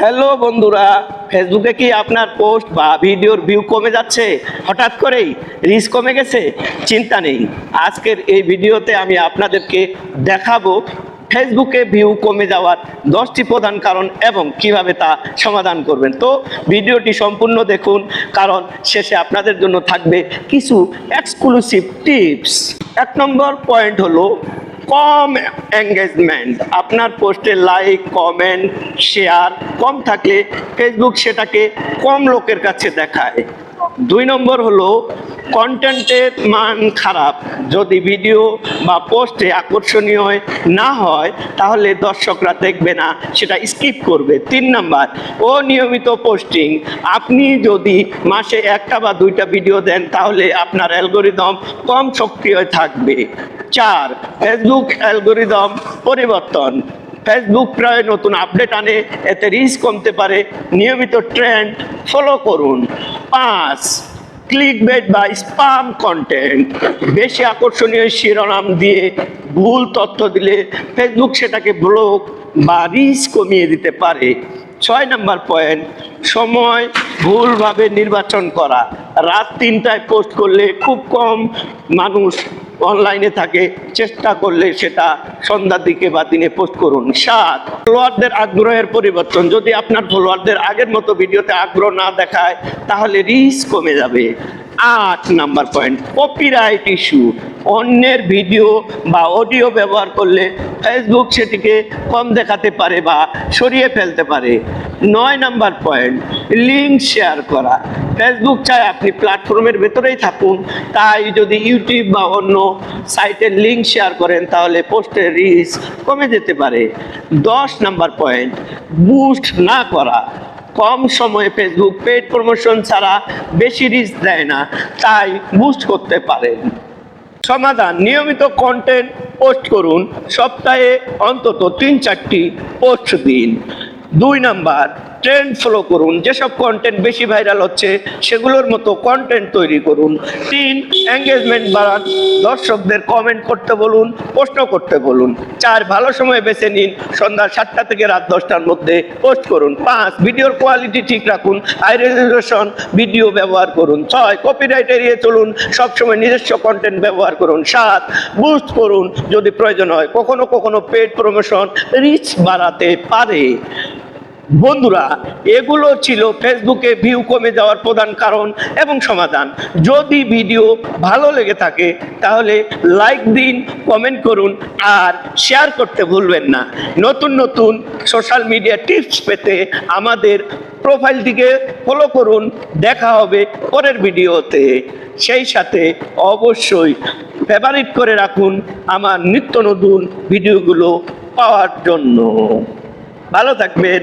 Hello বন্ধুরা, ফেসবুকে কি আপনার পোস্ট বা ভিডিওর ভিউ কমে যাচ্ছে? হঠাৎ করেই রিচ কমে গেছে? চিন্তা নেই। আজকের এই ভিডিওতে আমি আপনাদেরকে দেখাবো ফেসবুকে ভিউ কমে যাওয়ার দশটি প্রধান কারণ এবং কীভাবে তা সমাধান করবেন। তো ভিডিওটি সম্পূর্ণ দেখুন, কারণ শেষে আপনাদের জন্য থাকবে কিছু এক্সক্লুসিভ টিপস এক নম্বর পয়েন্ট হলো কম এঙ্গেজমেন্ট আপনার পোস্টে লাইক কমেন্ট শেয়ার কম থাকলে ফেসবুক সেটাকে কম লোকের কাছে দেখায়। দুই নম্বর হলো কন্টেন্টের মান খারাপ। যদি ভিডিও বা পোস্টে আকর্ষণীয় না হয়, তাহলে দর্শকরা দেখবে না, সেটা স্কিপ করবে। তিন নাম্বার, অনিয়মিত পোস্টিং আপনি যদি মাসে একটা বা দুইটা ভিডিও দেন, তাহলে আপনার অ্যালগোরিদম কম সক্রিয় থাকবে। চার ফেসবুক অ্যালগোরিদম পরিবর্তন। ফেসবুক প্রায় নতুন আপডেট আনে, এতে রিচ কমতে পারে। নিয়মিত ট্রেন্ড ফলো করুন। পাঁচ ক্লিক বেট বা স্পাম কন্টেন্ট বেশি আকর্ষণীয় শিরোনাম দিয়ে ভুল তথ্য দিলে ফেসবুক সেটাকে ব্লক বা রিচ কমিয়ে দিতে পারে। ছয় নাম্বার পয়েন্ট সময় ভুলভাবে নির্বাচন করা। রাত তিনটায় পোস্ট করলে খুব কম মানুষ অনলাইনে থাকে, চেষ্টা করলে সেটা সন্ধ্যার দিকে বা দিনে পোস্ট করুন। সাত ফলোয়ারদের আগ্রহের পরিবর্তন। যদি আপনার ফলোয়ারদের আগের মতো ভিডিওতে আগ্রহ না দেখায়, তাহলে রিস্ক কমে যাবে। আট নাম্বার পয়েন্ট কপিরাইট ইস্যু অন্যের ভিডিও বা অডিও ব্যবহার করলে ফেসবুক সেটিকে কম দেখাতে পারে বা সরিয়ে ফেলতে পারে। নয় নাম্বার পয়েন্ট লিঙ্ক শেয়ার করা। ফেসবুক চায় আপনি প্ল্যাটফর্মের ভেতরেই থাকুন। তাই যদি ইউটিউব বা অন্য সাইটের লিঙ্ক শেয়ার করেন, তাহলে পোস্টের রিস্ক কমে যেতে পারে। দশ নাম্বার পয়েন্ট বুস্ট না করা। কম সময়ে ফেসবুক পেড প্রমোশন ছাড়া বেশি রিচ দেয় না, তাই বুস্ট করতে পারেন সমাধান, নিয়মিত কন্টেন্ট পোস্ট করুন, সপ্তাহে অন্তত তিন চারটি পোস্ট দিন। দুই নাম্বার ট্রেন্ড ফলো করুন, যেসব কন্টেন্ট বেশি ভাইরাল হচ্ছে, সেগুলোর মতো কন্টেন্ট তৈরি করুন। তিন এঙ্গেজমেন্ট বাড়ান, দর্শকদের কমেন্ট করতে বলুন, প্রশ্ন করতে বলুন। চার, ভালো সময় বেছে নিন, সন্ধ্যা সাতটা থেকে রাত দশটার মধ্যে পোস্ট করুন। পাঁচ ভিডিওর কোয়ালিটি ঠিক রাখুন হাই রেজলিউশন ভিডিও ব্যবহার করুন। ছয় কপিরাইট এড়িয়ে চলুন, সবসময় নিজস্ব কন্টেন্ট ব্যবহার করুন। সাত বুস্ট করুন, যদি প্রয়োজন হয়, কখনো কখনো পেড প্রমোশন রিচ বাড়াতে পারে। বন্ধুরা, এগুলো ছিল ফেসবুকে ভিউ কমে যাওয়ার প্রধান কারণ এবং সমাধান। যদি ভিডিও ভালো লেগে থাকে, তাহলে লাইক দিন কমেন্ট করুন, আর শেয়ার করতে ভুলবেন না। নতুন নতুন সোশ্যাল মিডিয়া টিপস পেতে আমাদের প্রোফাইলটিকে ফলো করুন। দেখা হবে পরের ভিডিওতে সেই সাথে অবশ্যই ফেভারিট করে রাখুন আমার নিত্য নতুন ভিডিওগুলো পাওয়ার জন্য। ভালো থাকবেন।